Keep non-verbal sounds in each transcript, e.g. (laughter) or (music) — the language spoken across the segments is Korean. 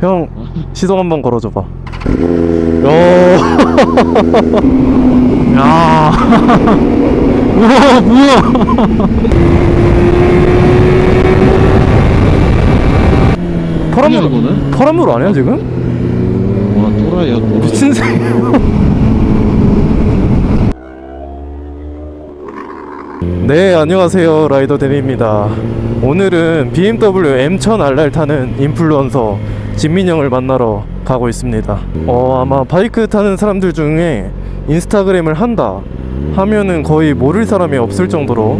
형 시동 한번 걸어줘봐. (laughs) 야, 야, (laughs) 우와 뭐야? 파란물 이거는? 파란물 아니야 지금? 와 또라이야 또라이 미친 새. 네 안녕하세요 라이더 데니입니다. 오늘은 BMW M1000RR 타는 인플루언서 진민영을 만나러 가고 있습니다. 어 아마 바이크 타는 사람들 중에 인스타그램을 한다 하면은 거의 모를 사람이 없을 정도로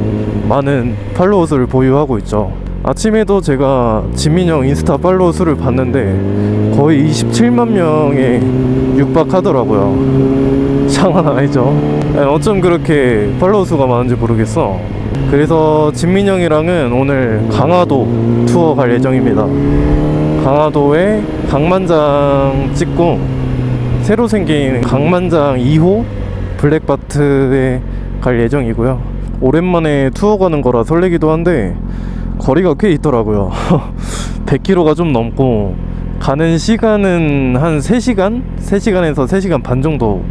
많은 팔로워 수를 보유하고 있죠. 아침에도 제가 진민영 인스타 팔로워 수를 봤는데 거의 27만 명에 육박하더라고요. 장난 아니죠. 에, 어쩜 그렇게 팔로워 수가 많은지 모르겠어. 그래서 진민영이랑은 오늘 강화도 투어 갈 예정입니다. 강화도에 강만장 찍고 새로 생긴 강만장 2호 블랙바트에 갈 예정이고요. 오랜만에 투어 가는 거라 설레기도 한데 거리가 꽤 있더라고요. (laughs) 100km가 좀 넘고 가는 시간은 한 3시간? 3시간에서 3시간 반 정도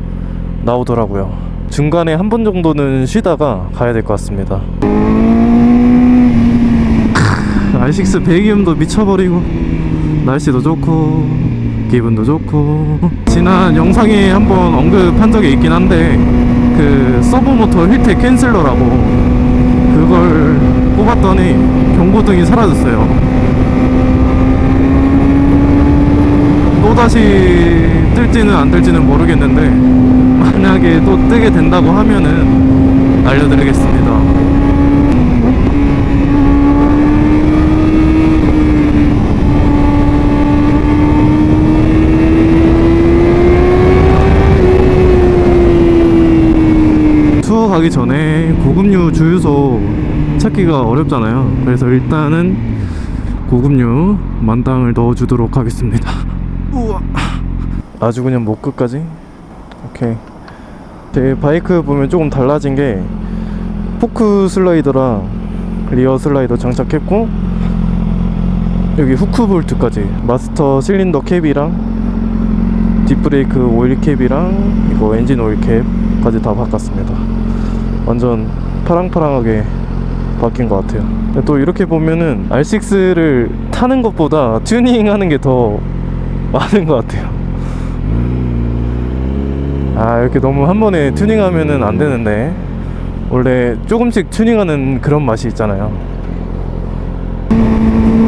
나오더라고요. 중간에 한 번 정도는 쉬다가 가야 될 것 같습니다. R6 배기음도 미쳐버리고 날씨도 좋고 기분도 좋고 지난 영상에 한번 언급한 적이 있긴 한데 그 서브모터 힐텍 캔슬러라고 그걸 꼽았더니 경고등이 사라졌어요. 또다시 뜰지는 안 뜰지는 모르겠는데 만약에 또 뜨게 된다고 하면은 알려드리겠습니다. 가기 주유소 찾기가 어렵잖아요. 그래서 일단은 고급류 만땅을 넣어주도록 하겠습니다. 우와. 아주 그냥 목 끝까지. 오케이. 제 바이크 보면 조금 달라진 게 포크 슬라이더랑 리어 슬라이더 장착했고 여기 후크 볼트까지 마스터 실린더 캡이랑 뒷브레이크 오일 캡이랑 이거 엔진 오일 캡까지 다 바꿨습니다. 완전 파랑파랑하게 바뀐 것 같아요. 또 이렇게 보면은 R6를 타는 것보다 튜닝하는 게 더 많은 것 같아요. 아 이렇게 너무 한 번에 튜닝하면은 안 되는데 원래 조금씩 튜닝하는 그런 맛이 있잖아요.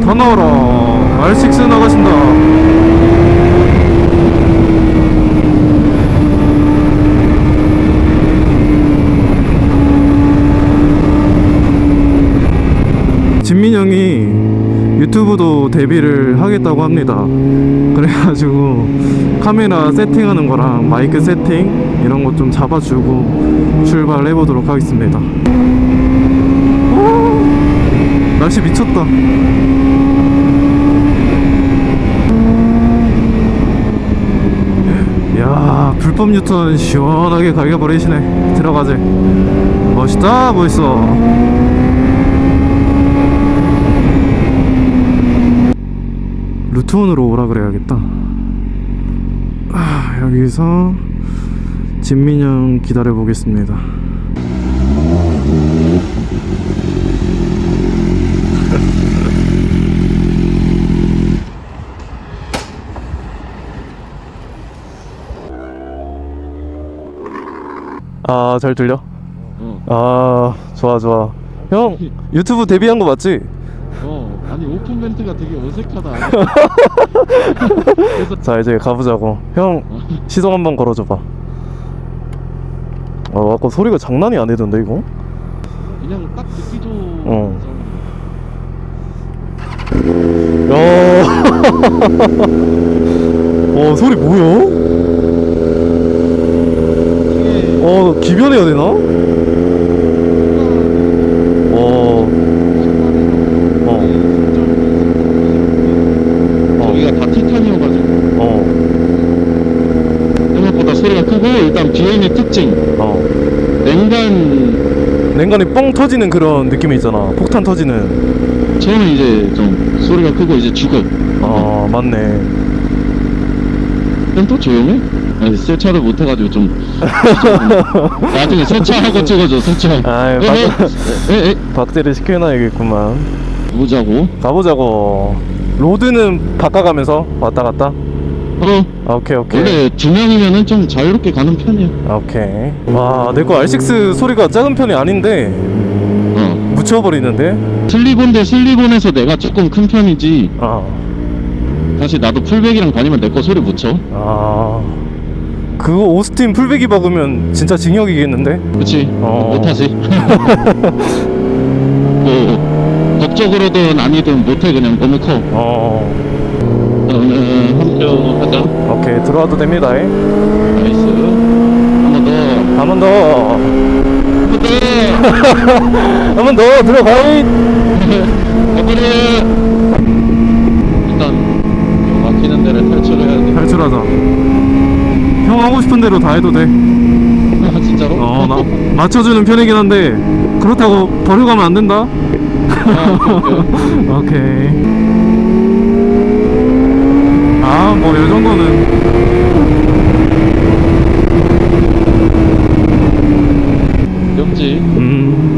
더 나와라 R6 나가신다. 진민영이 유튜브도 데뷔를 하겠다고 합니다. 그래가지고 카메라 세팅하는 거랑 마이크 세팅 이런 거좀 잡아주고 출발해 보도록 하겠습니다. 오, 날씨 미쳤다. 야 불법 유턴 시원하게 갈겨버리시네 들어가지 멋있다 멋있어 루트온으로 오라 그래야겠다. 아, 여기서 진민영 기다려 보겠습니다. 아, 잘 들려? 어, 아, 좋아, 좋아. 형, 유튜브 데뷔한 거 맞지? 어 아니 오픈 멘트가 되게 어색하다 (laughs) 자, 이제 가보자고. 형, 시동 한번 걸어줘봐. 어, 아까 소리가 장난이 아니던데, 이거? 그냥 딱 듣기 좋은 어. 사운드. 야. 어, 소리 뭐야? 이게 어, 기변해야 되나? 어, 어, 저기가 다 티탄이어가지고 어, 생각보다 소리가 크고 일단 BM의 특징. 어. 냉간. 냉간이 뻥 터지는 그런 느낌이 있잖아. 폭탄 터지는. 처음에 이제 좀 소리가 크고 이제 죽어 아, 맞네. 그럼 또 조용해? 아니 세차를 못 해가지고 좀 (laughs) 나중에 세차하고 찍어줘 세차. 아유, 에, 에, 에, 박제를 시켜놔야겠구만. 보자고. 가보자고. 로드는 바꿔가면서 왔다 갔다 어 아, 오케이 오케이. 원래 두 명이면은 좀 자유롭게 가는 편이야. 아, 오케이. 와 내 거 R6 소리가 작은 편이 아닌데 어. 묻혀버리는데? 슬리곤데 슬리곤에서 내가 조금 큰 편이지. 아, 사실 나도 풀백이랑 다니면 내 거 소리 묻혀. 아. 그거 오스틴 풀베기 박으면 진짜 징역이겠는데? 그치. 어. 못하지. (laughs) 뭐 법적으로든 아니든 못해 그냥 너무 커. 어 하자 오케이 들어와도 됩니다 나이스 한번 더 한 번 더 한번더한번더 가버려 일단 막히는 데를 탈출해야 돼 탈출하자 형 하고 싶은 대로 다 해도 돼 아, 진짜로? 어, 나 맞춰주는 편이긴 한데 그렇다고 버려가면 안 된다. 아, 오케이. 오케이. 아, 뭐이 정도는 역지 음.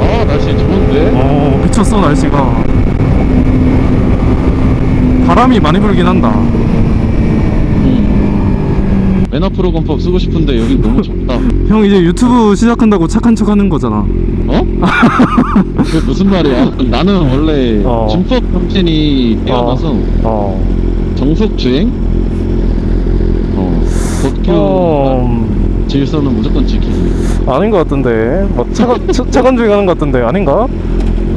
아 날씨 좋은데? 어, 미쳤어 날씨가. 바람이 많이 불긴 한다. 음. 맨 앞으로 건법 쓰고 싶은데 여기 너무 좁다 (laughs) 형 이제 유튜브 시작한다고 착한 척 하는 거잖아. 어? (laughs) 그게 무슨 말이야 나는 원래 어. 준법 정신이 태어나서 어. 정속 주행? 어 법규 어. 질서는 무조건 지키기 아닌 것 같던데. 막 차간 차, 차간 주행하는 것 같던데 아닌가?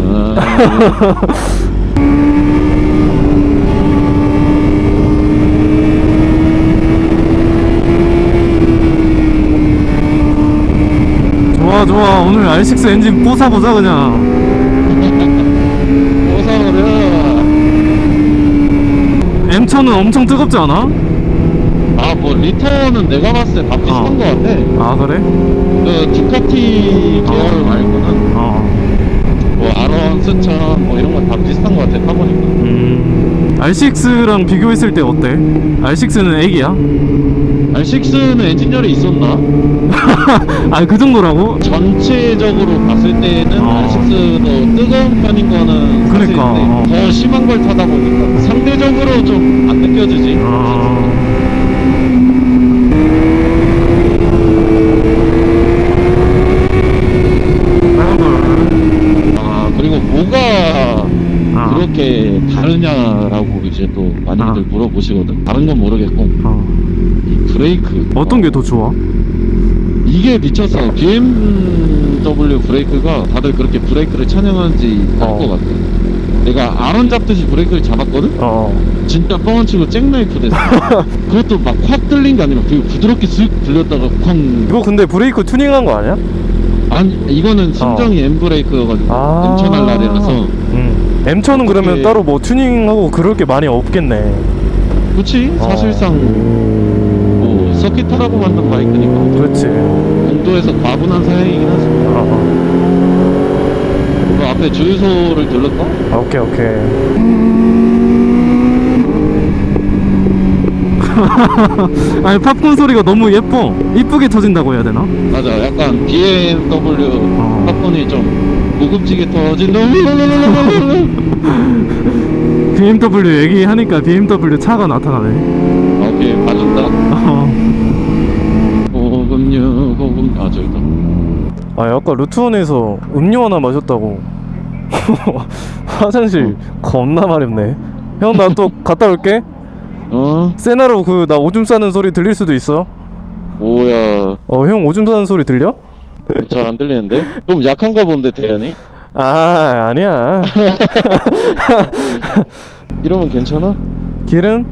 아, (laughs) 좋아 좋아 오늘 R6 엔진 뽀사보자 그냥. 오사오려 M1000은 엄청 뜨겁지 않아? 아 뭐 리터는 내가 봤을 때 다 비슷한 어. 거 같아 아 그래? 그 두카티 계열 어. 말고는 어. 뭐 아론, 스천 뭐 이런 건 다 비슷한 거 같아 타보니까 음. R6랑 비교했을 때 어때? R6는 애기야? R6는 엔진열이 있었나? (laughs) 아 그 정도라고? 전체적으로 봤을 때는 어. R6도 뜨거운 편인 거는 사실인데 그러니까, 어. 더 심한 걸 타다 보니까 상대적으로 좀 안 느껴지지 아. 아 그리고 뭐가 아. 그렇게 다르냐라고 이제 또 많이들 아. 물어보시거든 다른 건 모르겠고 어. 이 브레이크 어떤 게 더 좋아? 이게 미쳤어 BMW 브레이크가 다들 그렇게 브레이크를 찬양하는지 알 어. 것 같아 내가 아론 잡듯이 브레이크를 잡았거든? 어. 진짜 뻥치고 잭나이프 됐어 (laughs) 그것도 막확 뚫린 게 아니라 되게 부드럽게 쓱 들렸다가 쾅 이거 근데 브레이크 튜닝한 거 아니야? 아니 이거는 심정이 M 브레이크여가지고 아. M1000 날이라서 음. M1000은 그러면 어떻게- 따로 뭐 튜닝하고 그럴 게 많이 없겠네. 그치 어. 사실상 뭐 서킷 타라고 만든 바이크니까 그렇지. 공도에서 과분한 사양이긴 하지 어. 그 앞에 주유소를 들렀다? 어. 오케이 오케이. (laughs) 아니 팝콘 소리가 너무 예뻐. 이쁘게 터진다고 해야 되나? 맞아 약간 BMW 어. 팝콘이 좀 고급지게 터진다 (laughs) BMW 얘기하니까 BMW 차가 나타나네. 오케이 봐준다 어. 고급류 고급 아 저기다 아 아까 루트원에서 음료 하나 마셨다고 (laughs) 화장실 겁나 마렵네 형 나 또 갔다 올게 어? 세나로 그 나 오줌 싸는 소리 들릴 수도 있어 뭐야 어 형 오줌 싸는 소리 들려? 잘 안 들리는데? 좀 약한가 본데 대현이? 아 아니야 (laughs) 이러면 괜찮아? 길은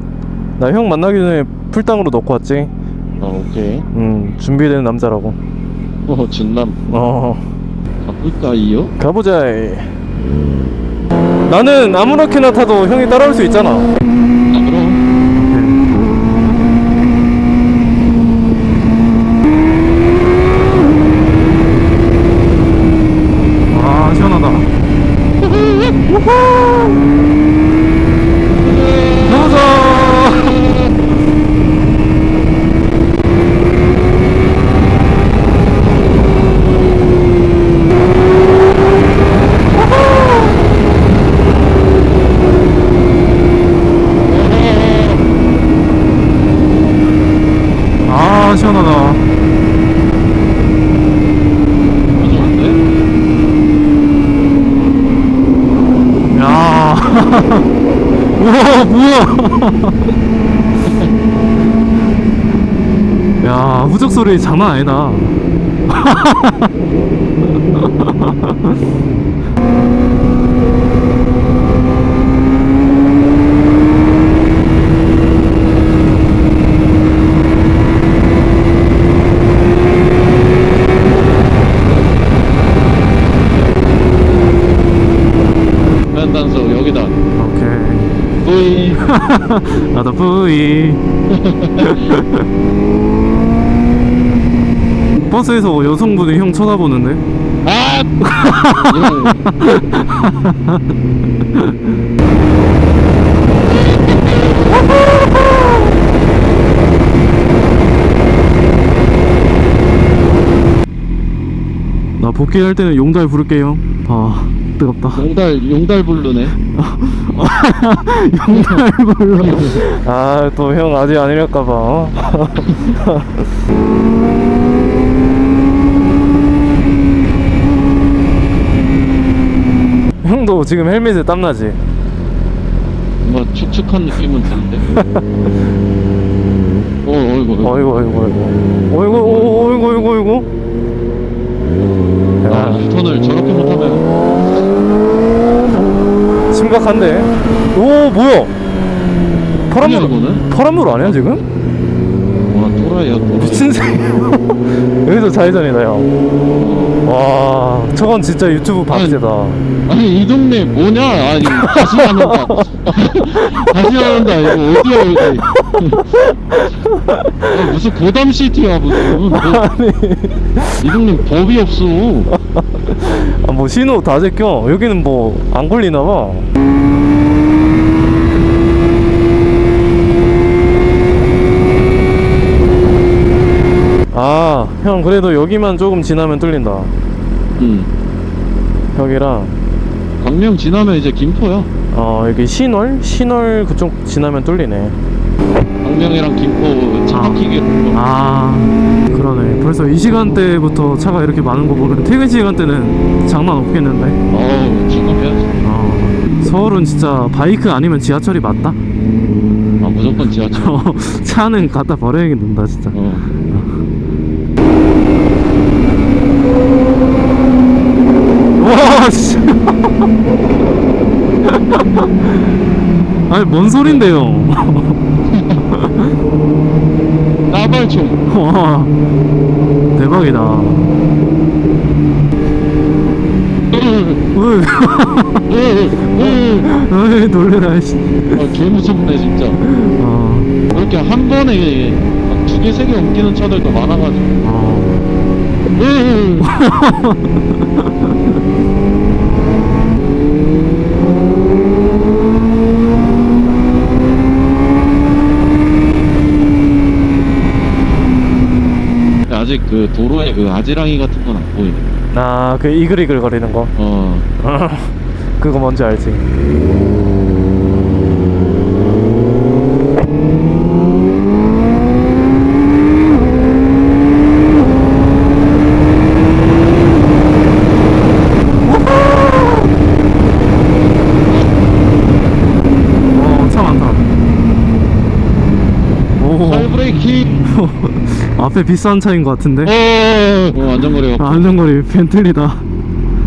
나 형 만나기 전에 풀땅으로 넣고 왔지 어 오케이. 음 준비된 남자라고. 어 준남. 어. 가볼까요? 가보자. 나는 아무렇게나 타도 형이 따라올 수 있잖아 아 그럼 아 시원하다 너무 아 시원하다? 야. (laughs) 우와 뭐야. (laughs) 야 후적 소리 장난 아니다 (laughs) 면 단서 여기다. 오케이 뿌이. (laughs) 나도 뿌이. (laughs) 버스에서 여성분이 형 쳐다보는데? 아! 나 복귀할 때는 용달 부를게요. 아 뜨겁다 용달 용달 부르네. 용달 불러 (laughs) 아또 형 아직 안 이럴까봐 어? (laughs) 형도 지금 헬멧에 땀나지? 뭔가 축축한 느낌은 드는데. 어, 어이구, 어이구. 어이구 어이구 어이구 어이구 어이구 어이구 어이구 아, 야 유턴을 저렇게 못하면 심각한데 오 뭐야 파란물? 파란물 아니야 지금? 와 또라이야 또라이. 미친 새 (laughs) 여기도 좌회전이다 형와 저건 진짜 유튜브 박제다 아니 이 동네 뭐냐? 아니 다시 나는다. (laughs) 다시 나는다. 이거 어디야 여기? 아, 무슨 고담 시티야 무슨? 뭐, (laughs) 아니 이 동네 법이 없어. 아, 뭐 신호 다 제껴 여기는 뭐 안 걸리나 봐 아, 형 그래도 여기만 조금 지나면 뚫린다. 응. 여기랑 강명 지나면 이제 김포야. 어 여기 신월 신월 그쪽 지나면 뚫리네. 강명이랑 김포 차 아. 아, 그러네. 벌써 이 시간대부터 차가 이렇게 많은 거 보면 퇴근 시간 때는 장난 없겠는데. 어우 지금해야지. 어, 서울은 진짜 바이크 아니면 지하철이 맞다. 아 무조건 지하철. 어, (laughs) 차는 갖다 버려야겠는다 진짜. 어. 와, 씨. (laughs) 아니 뭔 소린데요? (laughs) 나발총. 와, 대박이다. 으, 으이, 놀래라. 씨. 아, 개 무섭네 진짜. 어, 이렇게 한 번에 두 개, 세 개 옮기는 차들도 많아가지고. 어. 아직 그 도로에 그 아지랑이 같은 건 안 보이네. 아, 그 이글이글 거리는 거. 어. (laughs) 그거 뭔지 알지? 어, 차 많다. 오, 팔브레이킹. (laughs) 앞에 비싼 차인 것 같은데? 어. 어 안전거리가. 아, 안전거리 벤틀리다.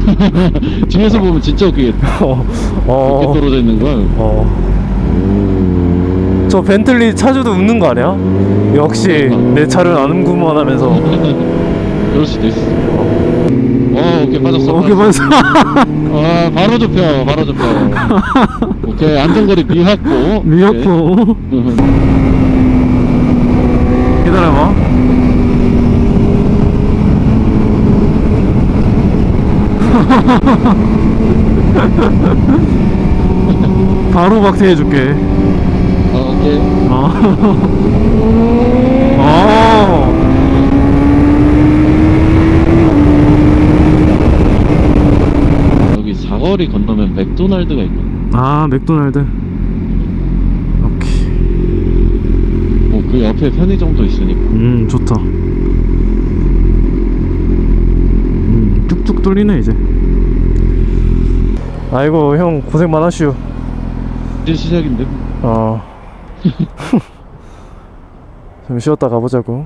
(laughs) 뒤에서 보면 진짜 웃기겠다. (laughs) 어, 이렇게 어, 떨어져 있는 거야. 어. 저 벤틀리 차주도 웃는 거 아니야? 역시 내 차를 아는구만 하면서. 그럴 수도 있어. 어, 오케이 빠졌어. 오케이, 빠졌어. 아, 바로 좁혀, 바로 좁혀. 오케이 안전거리 미확보. 미역포. 기다려봐. (laughs) 바로 박태해줄게. 어, 오케이. 어. (laughs) 어. 여기 사거리 건너면 맥도날드가 있거든. 아 맥도날드. 오케이. 뭐그 옆에 편의점도 있으니까. 음 좋다. 음 쭉쭉 뚫리네 이제. 아이고 형 고생 많았슈. 이제 시작인데. 어. (laughs) 좀 쉬었다 가보자고.